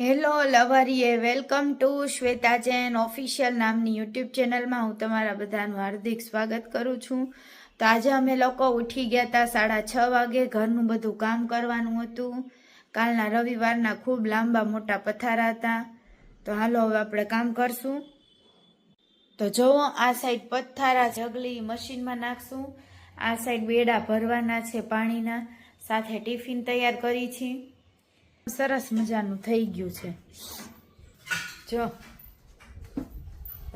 Hello લવરીએ. Welcome to Shweta Jain official નામની YouTube ચેનલમાં હું તમારા બધાનું હાર્દિક સ્વાગત કરું છું. તો આજે અમે લોકો ઉઠી ગયા હતા સાડા છ વાગે. ઘરનું બધું કામ કરવાનું હતું. કાલના રવિવારના ખૂબ લાંબા મોટા પથારા હતા. તો હાલો હવે આપણે કામ કરશું. તો જુઓ આ સાઈડ પથારા જગલી મશીનમાં નાખશું. આ સાઈડ બેડા ભરવાના છે પાણીના. સાથે ટિફિન તૈયાર કરી છે. સરસ મજાનું થઈ ગયું છે. જો,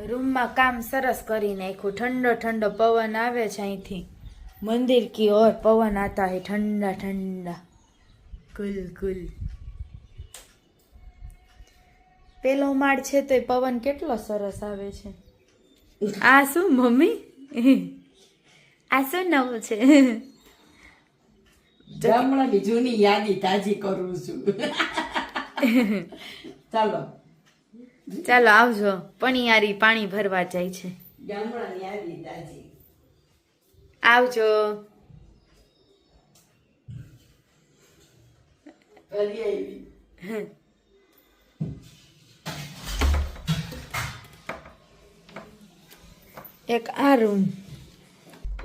રૂમમાં કામ સરસ કરી નાખ્યું. ઠંડો ઠંડો પવન આવે છે અહીંથી. મંદિર કી ઓર પવન આતા હે ઠંડા ઠંડા. કુલ કુલ. પેલો માળ છે તો પવન કેટલો સરસ આવે છે. આ શું, મમ્મી? આ શું નવું છે? ગામડાની જૂની યાદી તાજી કરું છું. ચાલો. ચાલો આવજો. પણિયારી પાણી ભરવા જાય છે. ગામડાની યાદી તાજી. આવજો. એક આ રૂમ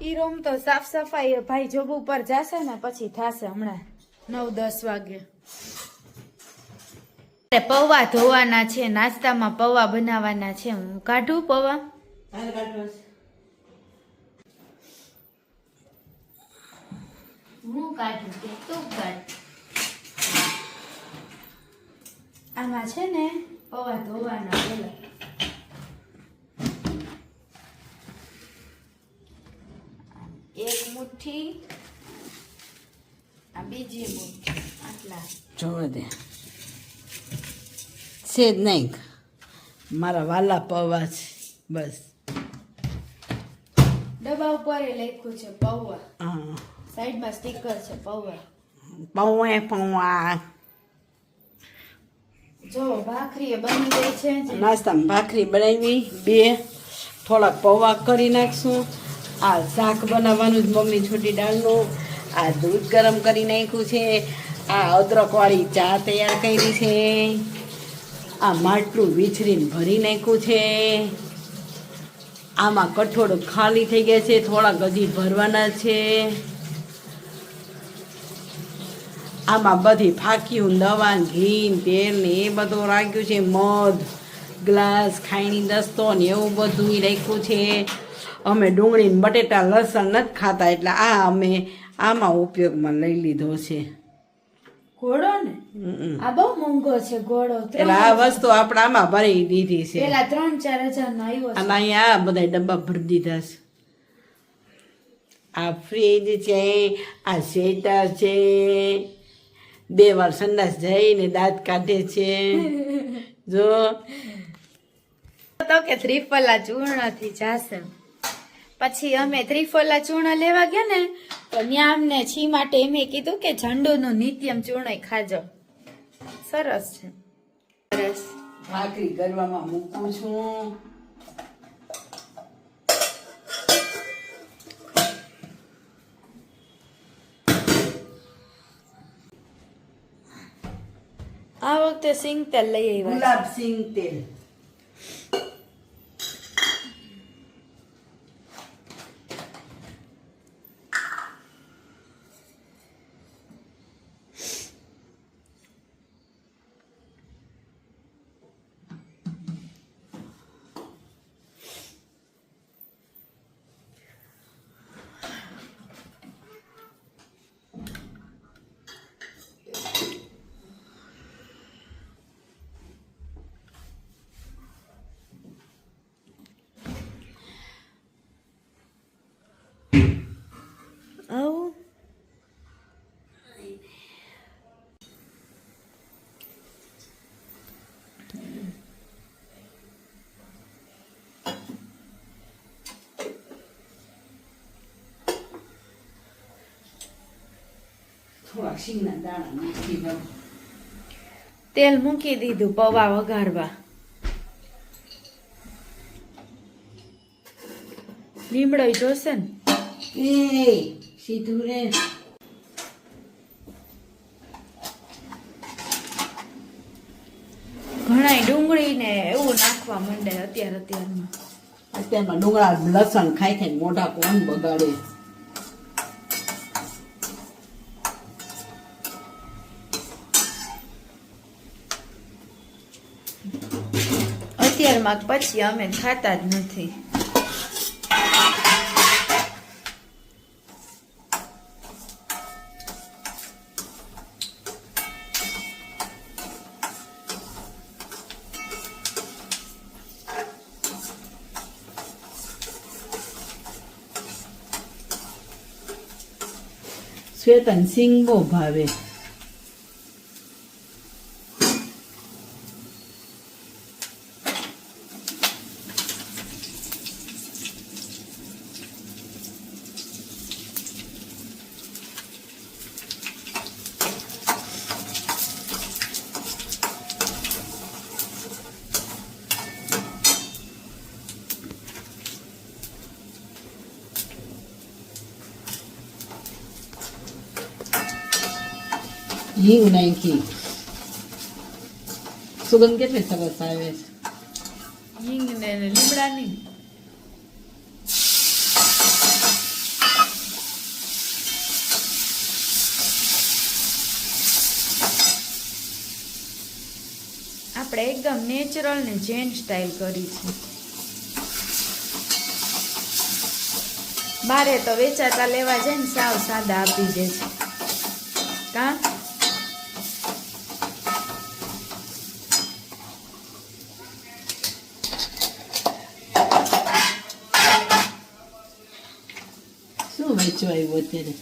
ઈ રૂમ તો સાફ સફાઈ ભાઈ જોબ ઉપર જાશે ને પછી થશે હમણાં. નવ દસ વાગે. પૌવા ધોવાના છે નાસ્તામાં પૌવા બનાવવાના છે. હું કાઢું પૌવા? હાલ કાઢવા છે. હું કાઢું કે તું કાઢ. આમાં છે ને પૌવા ધોવાના પેલા એક મુઠ્ઠી આ બીજી મુઠ્ઠી આટલા. જોવા દે. છે જ નહીં. મારા વાલા પૌવા છે. બસ. ડબ્બા ઉપર લખ્યું છે પૌવા. હા. સાઈડમાં સ્ટીકર છે પૌવા. પૌવે પૌવા. જો ભાખરી બની ગઈ છે નાસ્તામાં ભાખરી બનાવી બે. થોડાક પૌવા કરી નાખશું. આ શાક બનાવવાનું જ મમ્મી છોટી દાળનું. આ દૂધ ગરમ કરી નાખ્યું છે. આ અદરકવાળી ચા તૈયાર કરી છે. આ માટલું વીછરીને ભરી નાખ્યું છે. આમાં કઠોળ ખાલી થઈ ગયા છે. થોડાક હજી ભરવાના છે. આમાં બધી ફાક્યું, દવા, ઘી, તેલ ને એ બધું રાખ્યું છે. મધ, ગ્લાસ ખાઈની દસ્તો ને એવું બધું રાખ્યું છે. અમે ડુંગળી ને બટેટા લસણ નથી ખાતા એટલે આ અમે આમાં ઉપયોગમાં લઈ લીધો છે. ઘોડો ને? આ બહુ મોંઘો છે ઘોડો એટલે આ વસ્તુ આપણે આમાં ભરી દીધી છે. પેલા ત્રણ ચાર હજાર નો આવ્યો અને અહીંયા આ બધા ડબ્બા ભરી દીધા છે. આ ફ્રીજ છે આ સ્વેટર છે બે વાર સંડાસ જઈને દાંત કાઢે છે. જો. તો કે ત્રિફલા ચૂર્ણથી જાશે. પછી અમે ત્રિફલા ચૂર્ણ લેવા ગયા ને તો ન્યા અમને છી માટે એમ કીધું કે ઝંડુનું નિત્યમ ચૂર્ણ ખાજો. સરસ છે. સરસ. ભાખરી કરવામાં મૂકું છું. આ વખતે સિંગ તેલ લઈ આવ્યા ગુલાબ સિંગ તેલ આવું થોડાક સિંગના દાણા નાખી દઉં તેલ મૂકી દીધું પૌવા વઘારવા. લીમડો જોશે ને? એ સીધું રે. ડુંગળી ને એવું નાખવા માંડે અત્યારે અત્યારમાં. અત્યારમાં ડુંગળા લસણ ખાઈ ખાઈને મોઢા કોણ બગાડે. અત્યારમાં પછી અમે ખાતા જ નથી. શ્વેતન સિંગ બહુ ભાવે. હિંગ નાખી સુગંધ કેટલી સરસ આવે છે? હિંગ ને લીમડાની. આપણે એકદમ નેચરલ ને જેન સ્ટાઇલ કરી છે. મારે તો વેચાતા લેવા જાય ને સાવ સાદા આપી દે છે. કા? વેચવા આવ્યું અત્યારે.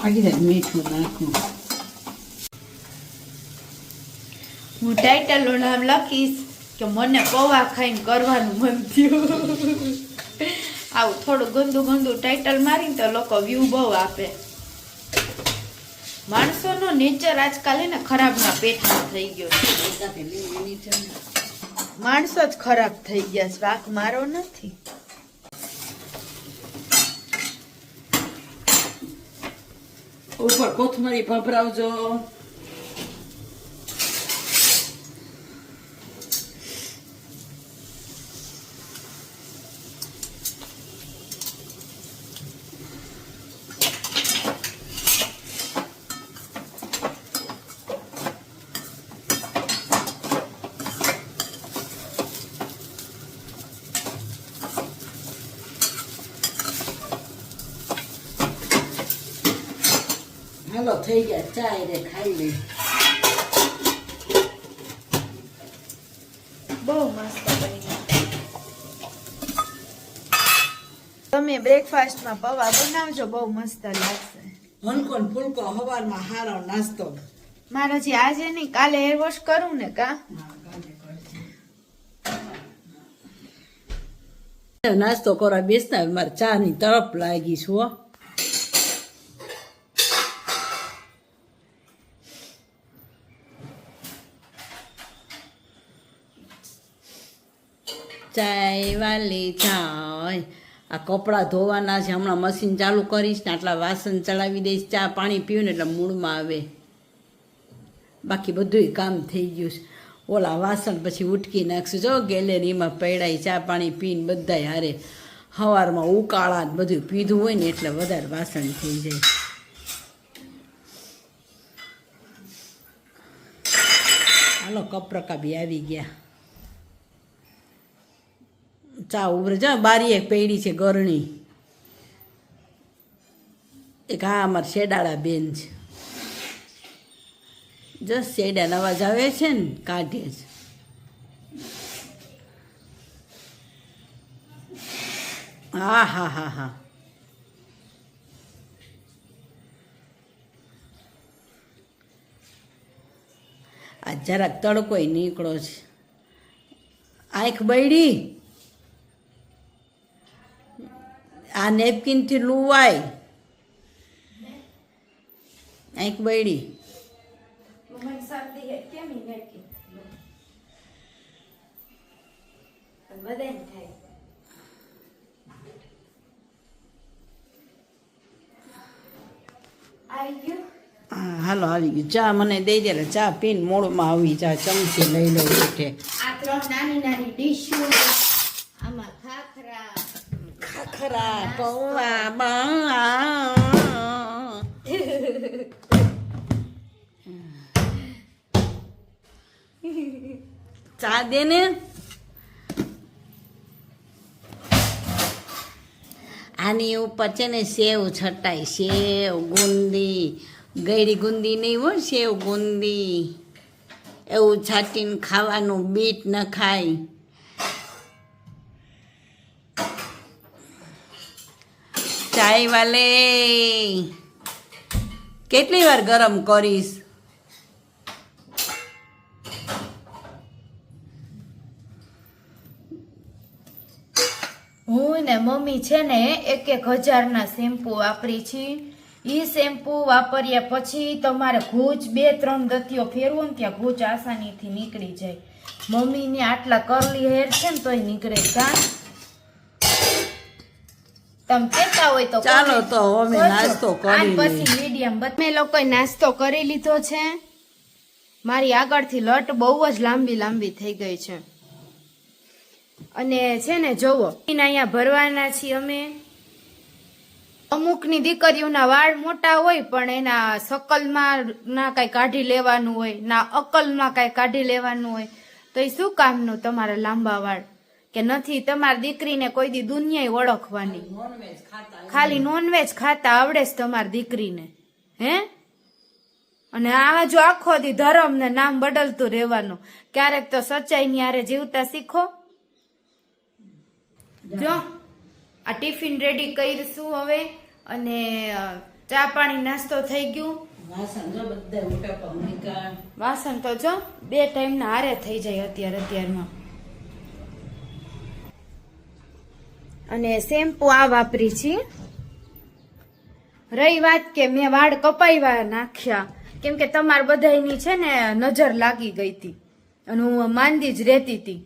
આગળ મીઠું નાખું. હું ટાઇટલનું નામ લખીશ કે મને પૌવા ખાઈને કરવાનું મન થયું. આવું થોડું ગંદુ ગંદુ ટાઇટલ મારીને તો લોકો વ્યૂ બહુ આપે. માણસોનો નેચર આજકાલ એને ને ખરાબના પેટમાં થઈ ગયો માણસો જ ખરાબ થઈ ગયા છે, વાક મારો નથી. ઉપર કોથમરી ભભરાવજો હાલો થઈ ગયા ચાય રે ખાઈ લઈ બહુ મસ્ત બની તમે બ્રેકફાસ્ટમાં પૌવા બનાવજો બહુ મસ્ત લાગશે. હલકો ને ફૂલકો હવારમાં હારો નાસ્તો. મારે હજી આજે નહીં કાલે હેર વોશ કરું ને કા? નાસ્તો કરવા બેસતા મારે ચા ની તરફ લાગી છું ચાય વાલી ચાય આ કપડાં ધોવાના છે, હમણાં મશીન ચાલુ કરીશ ને આટલા વાસણ ચડાવી દઈશ, ચા પાણી પીવું ને એટલે મૂળમાં આવે. બાકી બધુંય કામ થઈ ગયું છે. ઓલા વાસણ પછી ઉટકી નાખશું. જો ગેલેરીમાં પડાય, ચા પાણી પીને બધાય હારે સવારમાં ઉકાળા બધું પીધું હોય ને એટલે વધારે વાસણ થઈ જાય. હાલો કપરકા બી આવી ગયા. ચા ઉભરે. જા બારી એક પૈડી છે, ગરણી. એક હા અમારા શેડાળા બેન છે. જસ શેડા અવાજ આવે છે ને, કાઢે છે. હા હા હા હા. આ જરાક તડકોય નીકળો છે. આંખ બૈડી. આ નેપકિનથી લુવાય. આંખ હા હાલો આવી ગયું. ચા મને દઈ દે ચા પીને મોડમાં આવી ચા ચમચી લઈ લઉં ઉઠે આ ત્રણ નાની નાની ડીશ આમાં ખાખરા પૌવા બા ચા દે ને. આની ઉપર છે ને સેવ છટાય, સેવ ગુંદી. ગળી ગુંદી નહીં હોય સેવ ગુંદી. એવું છાટીને ખાવાનું બીટ ન ખાય ચાય વાલે. કેટલી વાર ગરમ કરીશ? હું ને મમ્મી છે ને એક એક હજારના શેમ્પુ વાપરી છી. એ શેમ્પુ વાપર્યા પછી તમારે ઘૂંચ બે ત્રણ દતીઓ ફેરવો ને ત્યાં ઘૂંચ આસાનીથી નીકળી જાય. મમ્મીને આટલા કરલી હેર છે ને તોય નીકળે કા. તમે કેતા હોય તો ચાલો તો કરજો. નાસ્તો કરી પછી મીડિયમ મેં લોકોએ નાસ્તો કરી લીધો છે. મારી આગળથી લટ બહુ જ લાંબી લાંબી થઈ ગઈ છે. અને છે ને જોવો એના અહીંયા ભરવાના છીએ અમે. અમુકની દીકરીઓના વાળ મોટા હોય પણ એના શકલમાં ના કાંઈ કાઢી લેવાનું હોય ના અકલમાં કાંઈ કાઢી લેવાનું હોય તો એ શું કામનું તમારા લાંબા વાળ? કે નથી તમારી દીકરીને કોઈ દી દુનિયાએ ઓળખવાની. ખાલી નોનવેજ ખાતા આવડે છે તમારી દીકરીને હે? અને આ જો આખો દી ધર્મ ને નામ બદલતું રહેવાનું ક્યારેક તો સચ્ચાઈ ની આરે જીવતા શીખો. જો આ ટિફિન રેડી કરીશું હવે અને ચા પાણી નાસ્તો થઈ ગયું. વાસણ તો જો બે ટાઈમ ના હારે થઈ જાય અત્યારે અત્યારમાં. અને શેમ્પુ આ વાપરી છીએ રહી વાત કે મેં વાળ કપાવ્યા નાખ્યા. કેમ કે તમાર બધાયની છે ને નજર લાગી ગઈ હતી. અને હું માંદી જ રહેતી હતી.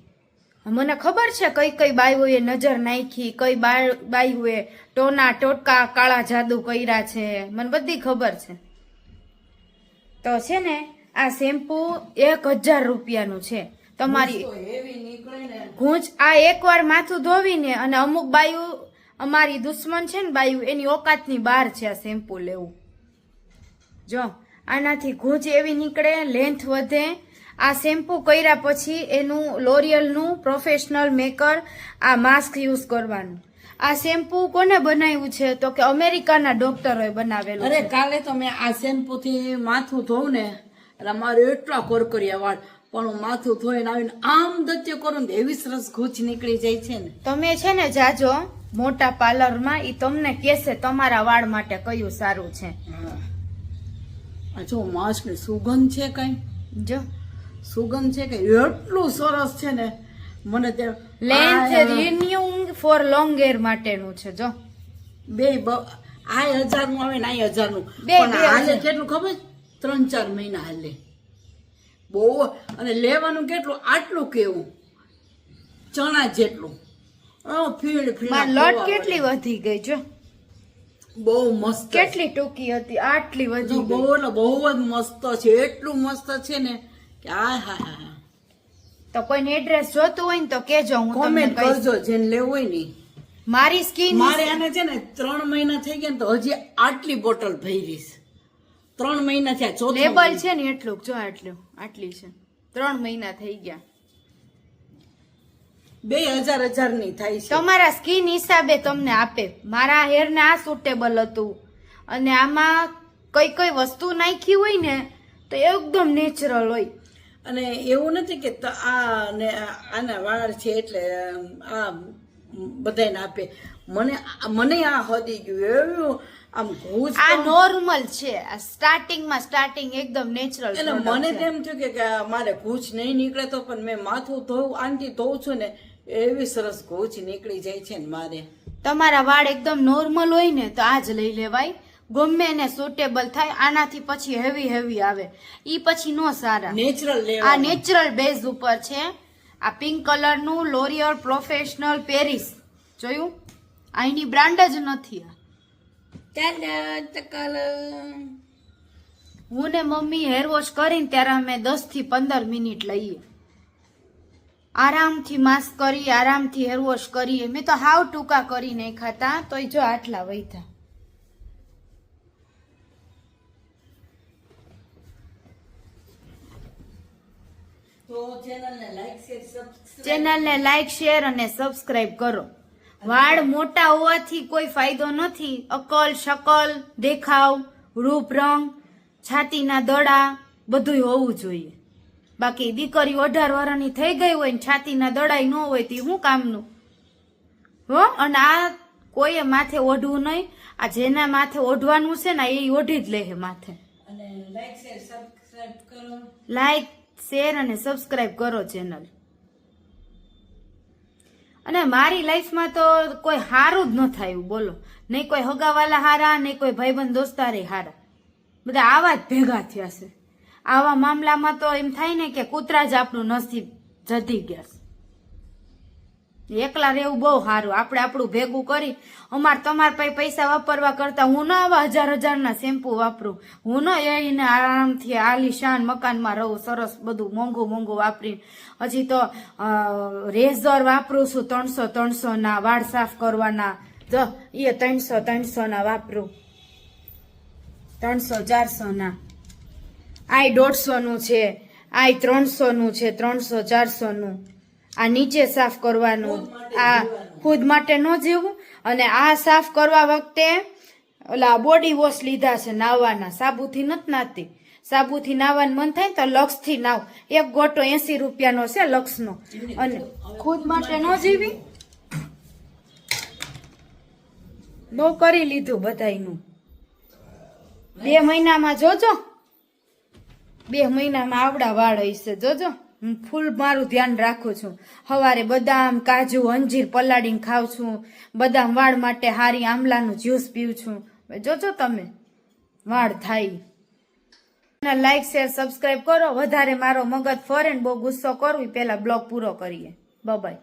મને ખબર છે કઈ કઈ બાઈઓએ નજર નાખી, કઈ બાઈ બાઈઓએ ટોના ટોટકા કાળા જાદુ કર્યા છે. મને બધી ખબર છે. તો છે ને, આ શેમ્પુ એક હજાર રૂપિયાનું છે. તમારી ઘૂંચ ગૂંચ આ એકવાર માથું ધોવીને અને અમુક બાયુ અમારી દુશ્મન છે ને બાયુ એની ઓકાતની બહાર છે આ શેમ્પુ લેવું. જો આનાથી ગૂંચ એવી નીકળે લેન્થ વધે. આ શેમ્પુ કર્યા પછી એનું લોરિયલનું પ્રોફેશનલ મેકર આ માસ્ક યુઝ કરવાનું. આ શેમ્પુ કોને બનાવ્યું છે? તો કે અમેરિકાના ડોક્ટરોએ બનાવેલું અરે કાલે તો મેં આ શેમ્પુથી માથું ધોઉં ને મારે એટલા કોરકોરિયા વાળ. પણ હું માથું ધોઈને આવીને આમ દત્ય કરું ને એવી સરસ ગૂંચ નીકળી જાય છે ને. તમે છે ને જાજો મોટા પાર્લરમાં ઈ તમને કહેશે તમારા વાળ માટે કયું સારું છે. આ જો માસ્કની સુગંધ છે કઈ. જો. સુગંધ છે કે એટલું સરસ છે ને. મને તે length renewing for long hair માટેનું છે જો. બે આ હજારનું આવે ને આ હજારનું બે- પણ હાલે કેટલું ખબર? ત્રણ ચાર મહિના હાલે. બહુ. અને લેવાનું કેટલું? આટલું કેવું? ચણા જેટલું. ફીણ ફીણ લટ કેટલી વધી ગઈ જો? બહુ મસ્ત કેટલી ટૂંકી હતી આટલી વધી બહુ એટલે બહુ જ મસ્ત છે. એટલું મસ્ત છે ને કે આ હા હા તો કોઈને એડ્રેસ જોતું હોય ને તો કેજો હું કોમેન્ટ કરજો જેને લેવું હોય ને. મારી સ્કીન મારે આને છે ને ત્રણ મહિના થઈ ગયા ને તો હજી આટલી બોટલ ભરીશ. ત્રણ મહિના થયા લેબલ છે ને એટલું જો આટલું. આટલી છે. ત્રણ મહિના થઈ ગયા. બે હજાર હજારની થાય છે. તમારા સ્કીન હિસાબે તમને આપે. મારા હેર ને આ સુટેબલ હતું. અને આમાં કઈ કઈ વસ્તુ નાખી હોય ને તો એકદમ નેચરલ હોય. અને એવું નથી કે આ ને આના વાળ છે એટલે આ બધાને આપે. મને મને આ હદી ગયું. એવું આમ ઘૂસ આ નોર્મલ છે. આ સ્ટાર્ટિંગમાં સ્ટાર્ટિંગ એકદમ નેચરલ એટલે મને તેમ થયું કે મારે ઘૂંચ નહીં નીકળે તો પણ મેં માથું ધોવું આંટી ધોઉં છું ને એવી સરસ ઘૂંચ નીકળી જાય છે ને મારે. તમારા વાળ એકદમ નોર્મલ હોય ને તો આ જ લઈ લેવાય. ગમે એને સુટેબલ થાય આનાથી પછી હેવી હેવી આવે. ઈ પછી નો સારા. નેચરલ આ નેચરલ બેઝ ઉપર છે. આ પિંક કલરનું લોરિયર પ્રોફેશનલ પેરિસ જોયું? અહીંની બ્રાન્ડ જ નથી આ. હું ને મમ્મી હેર વોશ કરીને ત્યારે અમે દસથી પંદર મિનિટ લઈએ. આરામથી માસ્ક કરી આરામથી હેર વોશ કરીએ મેં તો હાવ ટૂંકા કરી નહીં ખાતા તોય જો આટલા વૈધા તો ચેનલને લાઈક શેર સબસ્ક્રાઇબ ચેનલને લાઈક શેર અને સબસ્ક્રાઈબ કરો. વાળ મોટા હોવાથી કોઈ ફાયદો નથી. અકલ શકલ દેખાવ રૂપ રંગ છાતીના દડા બધુંય હોવું જોઈએ. બાકી દીકરી અઢાર વર્ષની થઈ ગઈ હોય ને છાતીના દડાઈ ન હોય તે શું કામનું? હો અને આ કોઈએ માથે ઓઢવું નહીં. આ જેના માથે ઓઢવાનું છે ને એ ઓઢી જ લે માથે. લાઈક શેર અને સબસ્ક્રાઈબ કરો ચેનલ અને મારી લાઈફમાં તો કોઈ હારું જ ન થયું, બોલો. નહીં કોઈ હગાવાલા હારા, નહીં કોઈ ભાઈબંધ દોસ્તારે હારા. બધા આવા જ ભેગા થયા છે. આવા મામલામાં તો એમ થાય ને કે કૂતરા જ આપણું નસીબ જતી ગયા છે. એકલા રહેવું બહુ સારું. આપણે આપણું ભેગું કરી અમાર તમારા પાસે પૈસા વાપરવા કરતા હું ન આવા હજાર હજારના શેમ્પુ વાપરું. હું ન એને આરામથી આલીશાન મકાનમાં રહું, સરસ બધું મોંઘું મોંઘું વાપરી હજી તો રેઝર વાપરું છું ત્રણસો ત્રણસોના, વાળ સાફ કરવાના. જો, એ ત્રણસો ત્રણસોના વાપરું. ત્રણસો ચારસોના. આ આય દોઢસો છે. આય ત્રણસોનું છે, ત્રણસો ચારસો નું આ નીચે સાફ કરવાનું, આ ખુદ માટે ન જીવવું, અને આ સાફ કરવા વખતે ઓલા બોડી વોશ લીધા છે નાવાના. સાબુથી નથી નાતી. સાબુથી નાવાનું મન થાય તો લક્ષથી નાવ. એક ગોટો એસી રૂપિયાનો છે લક્ષનો. અને ખુદ માટે ન જીવી? બહુ કરી લીધું બધાયનું. બે મહિનામાં જોજો. બે મહિનામાં આવડા વાળ હશે, જોજો. ફૂલ મારું ધ્યાન રાખું છું. સવારે બદામ, કાજુ, અંજીર પલાળીને ખાઉં છું. બદામ વાળ માટે હારી આમલાનું જ્યુસ પીવું છું. જોજો તમે, વાળ થાય. લાઈક શેર સબસ્ક્રાઈબ કરો. વધારે મારો મગજ ફરે બહુ ગુસ્સો કરવું પહેલાં બ્લોગ પૂરો કરીએ. બાય